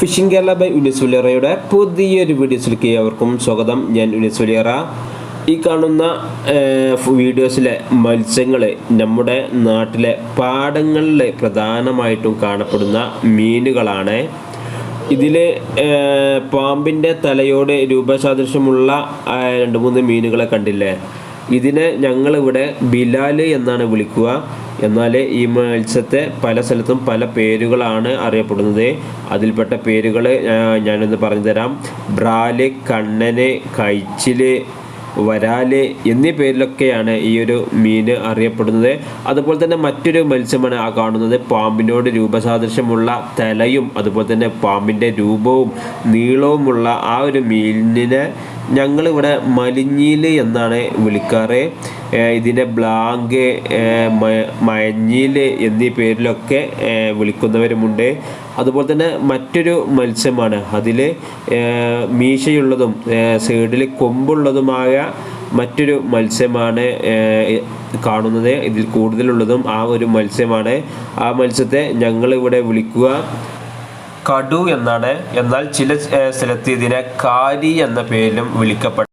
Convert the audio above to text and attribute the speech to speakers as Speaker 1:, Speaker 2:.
Speaker 1: Phishing Kerala by Unis വലിയറയുടെ പുതിയൊരു വീഡിയോസിലേക്ക് ഏവർക്കും സ്വാഗതം. ഞാൻ ഉനിസ് വലിയറ ഈ കാണുന്ന വീഡിയോസിലെ മത്സ്യങ്ങൾ നമ്മുടെ നാട്ടിലെ പാടങ്ങളിൽ പ്രധാനമായിട്ടും കാണപ്പെടുന്ന മീനുകളാണ്. ഇതിൽ പാമ്പിന്റെ തലയോട് രൂപസാദൃശ്യമുള്ള രണ്ട് മൂന്ന് മീനുകളെ കണ്ടില്ലേ? ഇതിനെ ഞങ്ങളിവിടെ ബിലാൽ എന്നാണ് വിളിക്കുക. എന്നാൽ ഈ മത്സ്യത്തെ പല സ്ഥലത്തും പല പേരുകളാണ് അറിയപ്പെടുന്നത്. അതിൽപ്പെട്ട പേരുകൾ ഞാനൊന്ന് പറഞ്ഞു തരാം ബ്രാൽ കണ്ണന് കൈച്ചിൽ വരാൽ എന്നീ പേരിലൊക്കെയാണ് ഈ ഒരു മീൻ അറിയപ്പെടുന്നത്. അതുപോലെ തന്നെ മറ്റൊരു മത്സ്യമാണ് ആ കാണുന്നത്. പാമ്പിനോട് രൂപസാദൃശ്യമുള്ള തലയും അതുപോലെ തന്നെ പാമ്പിന്റെ രൂപവും നീളവുമുള്ള ആ ഒരു മീനിനെ ഞങ്ങളിവിടെ മലിഞ്ഞീൽ എന്നാണ് വിളിക്കാറ്. ഇതിന്റെ ബ്ലാങ്ക് മയഞ്ഞീൽ എന്നീ പേരിലൊക്കെ വിളിക്കുന്നവരുമുണ്ട്. അതുപോലെ തന്നെ മറ്റൊരു മത്സ്യമാണ്. അതിൽ മീശയുള്ളതും സൈഡിൽ കൊമ്പുള്ളതുമായ മറ്റൊരു മത്സ്യമാണ് കാണുന്നത്. ഇതിൽ കൂടുതലുള്ളതും ആ ഒരു മത്സ്യമാണ്. ആ മത്സ്യത്തെ ഞങ്ങളിവിടെ വിളിക്കുക. കടു എന്നാണ്. എന്നാൽ ചില സ്ഥലത്ത് ഇതിനെ കാരി എന്ന പേരിലും വിളിക്കപ്പെട്ട